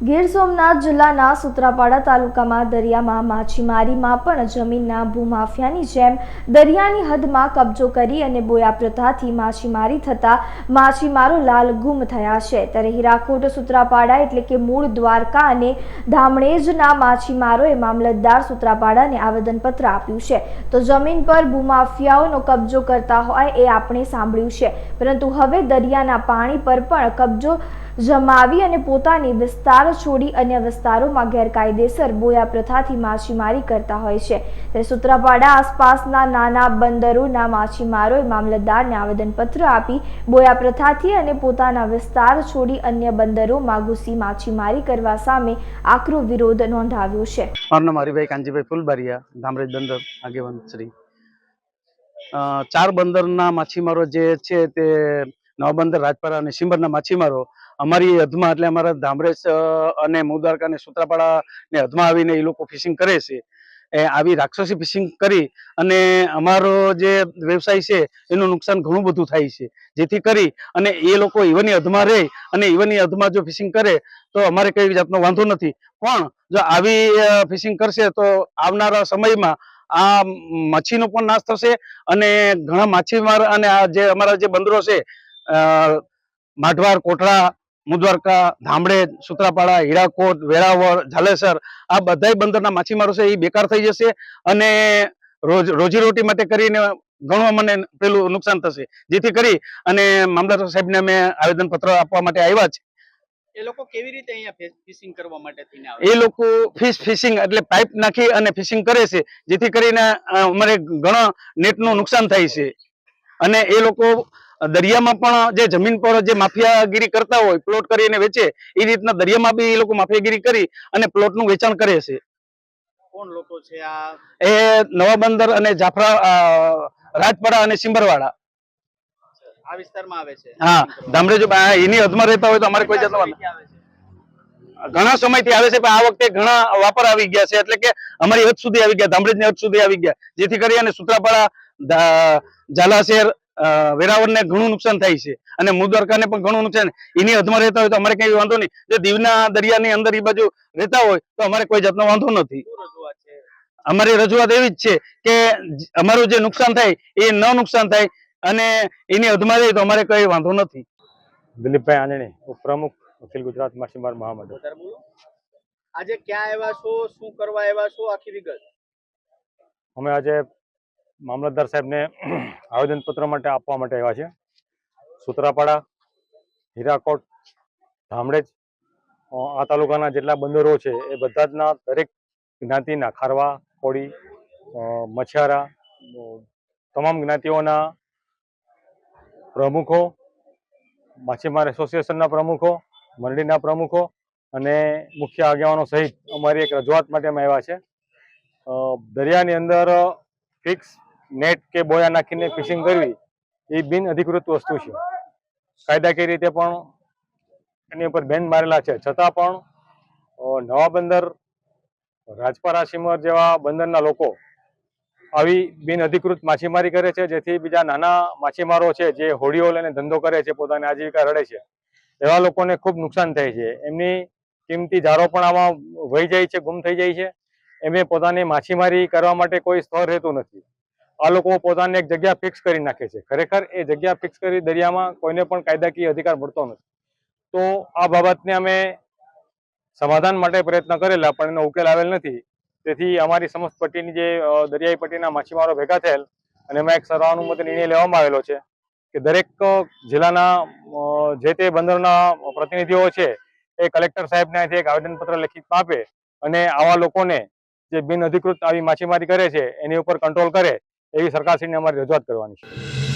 ગીર સોમનાથ જિલ્લાના સુત્રાપાડા તાલુકામાં દરિયામાં માછીમારીમાં પણ જમીનના ભૂમાફિયાની જેમ દરિયાની હદમાં કબજો કરી અને બોયા પ્રથાથી માછીમારી થતા માછીમારો લાલ ગુમ થયા છે. ત્યારે હીરાકોટ, સુત્રાપાડા એટલે કે મૂળ દ્વારકા અને ધામણેજના માછીમારોએ મામલતદાર સુત્રાપાડાને આવેદનપત્ર આપ્યું છે. તો જમીન પર ભૂમાફિયાઓનો કબજો કરતા હોય એ આપણે સાંભળ્યું છે. પરંતુ હવે દરિયાના પાણી પર પણ કબજો જમાવી અને પોતાની વિસ્તાર છોડી અન્ય વિસ્તારોમાં ગેરકાયદેસર બોયા પ્રથાથી માછીમારી કરતા હોય છે. ત્યારે સુત્રાપાડા આસપાસના નાના બંદરોના માછીમારોએ મામલતદારને આવેદનપત્ર આપી બોયા પ્રથાથી અને પોતાના વિસ્તાર છોડી અન્ય બંદરોમાં ઘૂસી માછીમારી કરવા સામે આકરો વિરોધ નોંધાવ્યો છે. મારું નામ હરિભાઈ કાંજીભાઈ બંદર આગેવાન શ્રી. ચાર બંદરના માછીમારો જે છે તે નવા બંદર રાજપરા અને સિંબરના માછીમારો અમારી હદમાં, એટલે અમારા ધામરેશ અને મુદ્વારકા અને સુત્રાપાડા ને હદમાં આવીને એ લોકો ફિશિંગ કરે છે. એ આવી રાક્ષસી ફિશિંગ કરી અને અમારો જે વ્યવસાય છે, એનું નુકસાન ઘણું બધું થાય છે. જેથી કરી અને એ લોકો ઈવનની હદમાં રહે અને ઈવનની હદમાં જો ફિશિંગ કરે, તો અમારે કઈ જાતનો વાંધો નથી. પણ જો આવી ફિશિંગ કરશે, તો આવનારા સમયમાં આ મચ્છીનો પણ નાશ થશે અને ઘણા માછીમાર અને આ જે, અમારા જે બંદરો છે માઢવાર, કોટડા મુદ્વારકા ધામડેજ સુત્રાપાડા હીરાકોટ વેરાવળ ઝાલેસર આ બધાય બંદરના માછીમારો છે એ બેકાર થઈ જશે અને રોજ રોજીરોટી માટે કરીને ઘણું મને પેલું નુકસાન થશે. જેથી કરી અને મામલતદાર સાહેબને અમે આવેદનપત્ર આપવા માટે આવ્યા છે. એ લોકો કેવી રીતે અહીંયા ફિશિંગ કરવા માટે થઈને આવે એ લોકો ફિશ ફિશિંગ એટલે પાઇપ નાખી અને ફિશિંગ કરે છે. જેથી કરીને અમારે ઘણા નેટનું નુકસાન થાય છે. અને એ લોકો દરિયામાં પણ જે જમીન પર જે માફિયાગીરી કરતા હોય પ્લોટ કરીને વેચે એ રીતના દરિયામાં બી એ લોકો માફિયાગીરી કરી અને પ્લોટનું વેચાણ કરે છે. કોણ લોકો છે આ? એ નવા બંદર અને જાફરા રાજપરા અને સિંબરવાડા. આ વિસ્તારમાં આવે છે? હા ધામરેજ એની હદમાં રહેતા હોય તો અમારે કોઈ છે? ઘણા સમયથી આવે છે પણ આ વખતે ઘણા વાપર આવી ગયા છે એટલે કે અમારી હદ સુધી આવી ગયા ધામરેજની હદ સુધી આવી ગયા. જેથી કરી અને સુત્રાપાડા ઝાલાશેર વેરાવળને ઘણું નુકસાન થાય છે. અને મુદ્વારકાને પણ ઘણું નુકસાન. એની હદમાં રહેતા હોય તો અમારે કઈ વાંધો નહીં. જો દીવના દરિયાની અંદર એ બાજુ રહેતા હોય તો અમારે કોઈ જાતનો વાંધો નથી. અમારી રજૂઆત એવી જ છે કે અમારું જે નુકસાન થાય એ ન નુકસાન થાય અને એની હદમાં રહે તો અમારે કઈ વાંધો નથી. દિલીપભાઈ આંજણી ઉપપ્રમુખ અખિલ ગુજરાત માછીમાર મહામંડળ. આજે ક્યાં આવ્યા છો? શું કરવા આવ્યા છો? આખી વિગત. અમે આજે મામલતદાર સાહેબને આવેદનપત્ર માટે આપવા માટે આવ્યા છે. સુત્રાપાડા, હીરાકોટ, ધામડેજ આ તાલુકાના જેટલા બંદરો છે એ બધા જના દરેક જ્ઞાતિના ખારવા, કોળી મછિયારા તમામ જ્ઞાતિઓના પ્રમુખો, માછીમાર એસોસિએશનના પ્રમુખો, મંડળીના પ્રમુખો અને મુખ્ય આગેવાનો સહિત અમારી એક રજૂઆત માટે અમે આવ્યા છે. દરિયાની અંદર ફિક્સ નેટ કે બોયા નાખીને ફિશિંગ કરવી, એ બિન અધિકૃત વસ્તુ છે. કાયદાકીય રીતે પણ એની ઉપર બેન મારેલા છે. છતાં પણ નવા બંદર રાજપરા સિમર જેવા બંદરના લોકો આવી બિન અધિકૃત માછીમારી કરે છે, જેથી બીજા નાના માછીમારો છે જે હોડીઓ લઈને ધંધો કરે છે, પોતાની આજીવિકા રડે છે, એવા લોકોને ખૂબ નુકસાન થાય છે. એમની કિંમતી જારો પણ આમાં વહી જાય છે, ગુમ થઈ જાય છે. એમને પોતાની માછીમારી કરવા માટે કોઈ સ્થળ રહેતું નથી. આ લોકો પોતાને એક જગ્યા ફિક્સ કરી નાખે છે. ખરેખર એ જગ્યા ફિક્સ કરી દરિયામાં કોઈને પણ કાયદાકીય અધિકાર મળતો નથી. તો આ બાબતને અમે સમાધાન માટે પ્રયત્ન કરેલા પણ એનો ઉકેલ આવેલ નથી. તેથી અમારી સમસ્ત પટ્ટીની જે દરિયાઈ પટ્ટીના માછીમારો ભેગા થયેલ અને એમાં એક સર્વાનુમતે નિર્ણય લેવામાં આવેલો છે કે દરેક જિલ્લાના જે તે બંદરના પ્રતિનિધિઓ છે એ કલેક્ટર સાહેબને અહીંથી એક આવેદનપત્ર લેખિતમાં આપે અને આવા લોકોને જે બિનઅધિકૃત આવી માછીમારી કરે છે એની ઉપર કંટ્રોલ કરે એવી સરકારશ્રીને અમારી રજૂઆત કરવાની છે.